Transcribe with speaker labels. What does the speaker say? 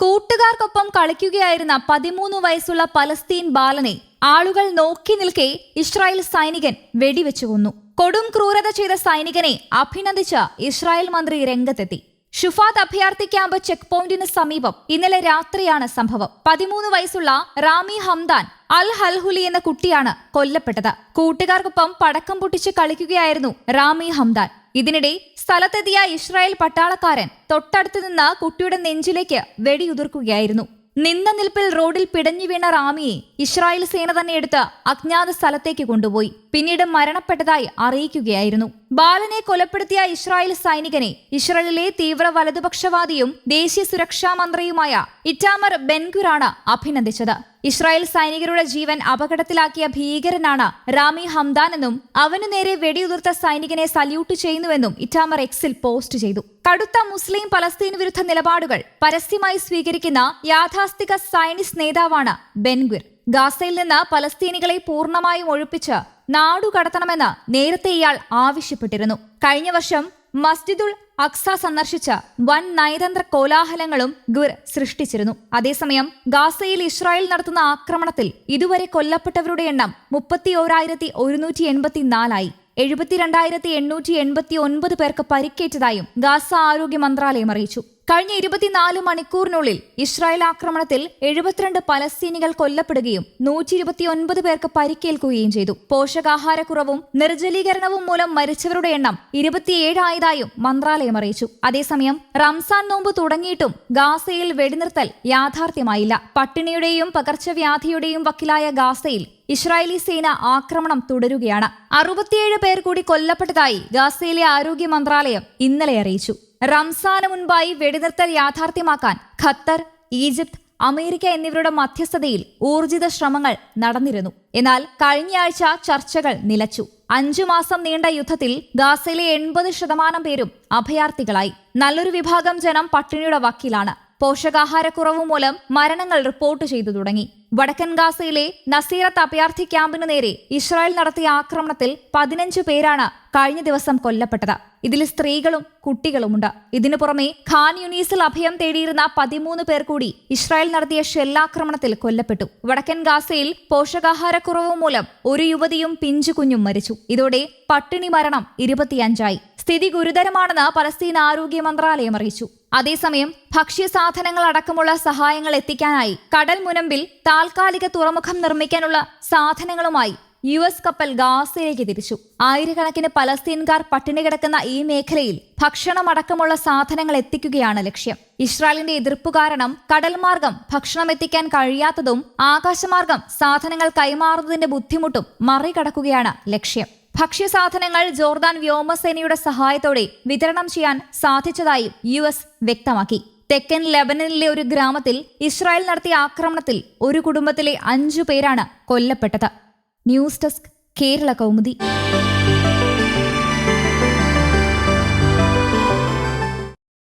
Speaker 1: കൂട്ടുകാർക്കൊപ്പം കളിക്കുകയായിരുന്ന പതിമൂന്ന് വയസ്സുള്ള പലസ്തീൻ ബാലനെ ആളുകൾ നോക്കി നിൽക്കെ ഇസ്രായേൽ സൈനികൻ വെടിവെച്ചു കൊന്നു. കൊടും ക്രൂരത ചെയ്ത സൈനികനെ അഭിനന്ദിച്ച ഇസ്രായേൽ മന്ത്രി രംഗത്തെത്തി. ഷുഫാത്ത് അഭയാർത്ഥി ക്യാമ്പ് ചെക്ക് പോയിന്റിന് സമീപം ഇന്നലെ രാത്രിയാണ് സംഭവം. പതിമൂന്ന് വയസ്സുള്ള റാമി ഹംദാൻ അൽ ഹൽഹുലി എന്ന കുട്ടിയാണ് കൊല്ലപ്പെട്ടത്. കൂട്ടുകാർക്കൊപ്പം പടക്കം പൊട്ടിച്ച് കളിക്കുകയായിരുന്നു റാമി ഹംദാൻ. ഇതിനിടെ സ്ഥലത്തെത്തിയ ഇസ്രായേൽ പട്ടാളക്കാരൻ തൊട്ടടുത്തു നിന്ന് കുട്ടിയുടെ നെഞ്ചിലേക്ക് വെടിയുതിർക്കുകയായിരുന്നു നിന്ന നിൽപ്പിൽ റോഡിൽ പിടഞ്ഞു വീണ റാമിയെ ഇസ്രായേൽ സേന തന്നെ എടുത്ത് അജ്ഞാത സ്ഥലത്തേക്ക് കൊണ്ടുപോയി. പിന്നീട് മരണപ്പെട്ടതായി അറിയിക്കുകയായിരുന്നു. ബാലനെ കൊലപ്പെടുത്തിയ ഇസ്രായേൽ സൈനികനെ ഇസ്രായേലിലെ തീവ്ര വലതുപക്ഷവാദിയും ദേശീയ സുരക്ഷാ മന്ത്രിയുമായ ഇറ്റാമർ ബെൻഗുറാണ് അഭിനന്ദിച്ചത്. ഇസ്രായേൽ സൈനികരുടെ ജീവൻ അപകടത്തിലാക്കിയ ഭീകരനാണ് റാമി ഹംദാൻ എന്നും അവനു നേരെ വെടിയുതിർത്ത സൈനികനെ സല്യൂട്ട് ചെയ്യുന്നുവെന്നും ഇറ്റാമർ എക്സിൽ പോസ്റ്റ് ചെയ്തു. കടുത്ത മുസ്ലിം പലസ്തീൻ വിരുദ്ധ നിലപാടുകൾ പരസ്യമായി സ്വീകരിക്കുന്ന യാഥാസ്ഥിക സൈനിസ് നേതാവാണ് ബെൻഗുർ. ഗാസയിൽ നിന്ന് പലസ്തീനികളെ പൂർണമായും ഒഴിപ്പിച്ച് നാടുകടത്തണമെന്ന് നേരത്തെ ഇയാൾ ആവശ്യപ്പെട്ടിരുന്നു. കഴിഞ്ഞ വർഷം മസ്ജിദുൽ അക്സ സന്ദർശിച്ച വൻ നയതന്ത്ര കോലാഹലങ്ങളും ഗുർ സൃഷ്ടിച്ചിരുന്നു. അതേസമയം ഗാസയിൽ ഇസ്രായേൽ നടത്തുന്ന ആക്രമണത്തിൽ ഇതുവരെ കൊല്ലപ്പെട്ടവരുടെ എണ്ണം മുപ്പത്തി ഓരായിരത്തി ഒരുന്നൂറ്റി എൺപത്തിനാലായി എഴുപത്തിരണ്ടായിരത്തി എണ്ണൂറ്റി എൺപത്തി ഒൻപത് പേർക്ക് പരിക്കേറ്റതായും ഗാസ ആരോഗ്യ മന്ത്രാലയം അറിയിച്ചു. കഴിഞ്ഞ ഇരുപത്തിനാല് മണിക്കൂറിനുള്ളിൽ ഇസ്രായേൽ ആക്രമണത്തിൽ എഴുപത്തിരണ്ട് പലസ്തീനികൾ കൊല്ലപ്പെടുകയും നൂറ്റി ഇരുപത്തിയൊൻപത് പേർക്ക് പരിക്കേൽക്കുകയും ചെയ്തു. പോഷകാഹാരക്കുറവും നിർജലീകരണവും മൂലം മരിച്ചവരുടെ എണ്ണം ഇരുപത്തിയേഴായതായും മന്ത്രാലയം അറിയിച്ചു. അതേസമയം റംസാൻ നോമ്പ് തുടങ്ങിയിട്ടും ഗാസയിൽ വെടിനിർത്തൽ യാഥാർത്ഥ്യമായില്ല. പട്ടിണിയുടെയും പകർച്ചവ്യാധിയുടെയും വക്കിലായ ഗാസയിൽ ഇസ്രായേലി സേന ആക്രമണം തുടരുകയാണ്. അറുപത്തിയേഴ് പേർ കൂടി കൊല്ലപ്പെട്ടതായി ഗാസയിലെ ആരോഗ്യ മന്ത്രാലയം ഇന്നലെ അറിയിച്ചു. റംസാന് മുൻപായി വെടിനിർത്തൽ യാഥാർത്ഥ്യമാക്കാൻ ഖത്തർ ഈജിപ്ത് അമേരിക്ക എന്നിവരുടെ മധ്യസ്ഥതയിൽ ഊർജിത ശ്രമങ്ങൾ നടന്നിരുന്നു. എന്നാൽ കഴിഞ്ഞയാഴ്ച ചർച്ചകൾ നിലച്ചു. അഞ്ചു മാസം നീണ്ട യുദ്ധത്തിൽ ഗാസയിലെ എൺപത് ശതമാനം പേരും അഭയാർത്ഥികളായി. നല്ലൊരു വിഭാഗം ജനം പട്ടിണിയുടെ വക്കിലാണ്. പോഷകാഹാരക്കുറവ് മൂലം മരണങ്ങൾ റിപ്പോർട്ട് ചെയ്തു തുടങ്ങി. വടക്കൻ ഗാസയിലെ നസീറത്ത് അഭയാർത്ഥി ക്യാമ്പിനു നേരെ ഇസ്രായേൽ നടത്തിയ ആക്രമണത്തിൽ പതിനഞ്ചു പേരാണ് കഴിഞ്ഞ ദിവസം കൊല്ലപ്പെട്ടത്. ഇതിൽ സ്ത്രീകളും കുട്ടികളുമുണ്ട്. ഇതിനു പുറമെ ഖാൻ യുനീസിൽ അഭയം തേടിയിരുന്ന പതിമൂന്ന് പേർ കൂടി ഇസ്രായേൽ നടത്തിയ ഷെല്ലാക്രമണത്തിൽ കൊല്ലപ്പെട്ടു. വടക്കൻ ഗാസയിൽ പോഷകാഹാരക്കുറവ് മൂലം ഒരു യുവതിയും പിഞ്ചു കുഞ്ഞും മരിച്ചു. ഇതോടെ പട്ടിണി മരണം ഇരുപത്തിയഞ്ചായി. സ്ഥിതി ഗുരുതരമാണെന്ന് പലസ്തീൻ ആരോഗ്യ മന്ത്രാലയം അറിയിച്ചു. അതേസമയം ഭക്ഷ്യസാധനങ്ങൾ അടക്കമുള്ള സഹായങ്ങൾ എത്തിക്കാനായി കടൽ മുനമ്പിൽ താൽക്കാലിക തുറമുഖം നിർമ്മിക്കാനുള്ള സാധനങ്ങളുമായി യു എസ് കപ്പൽ ഗാസയിലേക്ക് തിരിച്ചു. ആയിരക്കണക്കിന് പലസ്തീൻകാർ പട്ടിണി കിടക്കുന്ന ഈ മേഖലയിൽ ഭക്ഷണമടക്കമുള്ള സാധനങ്ങൾ എത്തിക്കുകയാണ് ലക്ഷ്യം. ഇസ്രായേലിന്റെ എതിർപ്പ് കാരണം കടൽ മാർഗം ഭക്ഷണം എത്തിക്കാൻ കഴിയാത്തതും ആകാശമാർഗം സാധനങ്ങൾ കൈമാറുന്നതിന്റെ ബുദ്ധിമുട്ടും മറികടക്കുകയാണ് ലക്ഷ്യം. ഭക്ഷ്യസാധനങ്ങൾ ജോർദാൻ വ്യോമസേനയുടെ സഹായത്തോടെ വിതരണം ചെയ്യാൻ സാധിച്ചതായും യു വ്യക്തമാക്കി. തെക്കൻ ലെബനനിലെ ഒരു ഗ്രാമത്തിൽ ഇസ്രായേൽ നടത്തിയ ആക്രമണത്തിൽ ഒരു കുടുംബത്തിലെ അഞ്ചു പേരാണ് കൊല്ലപ്പെട്ടത്. News desk Kerala Kaumudi.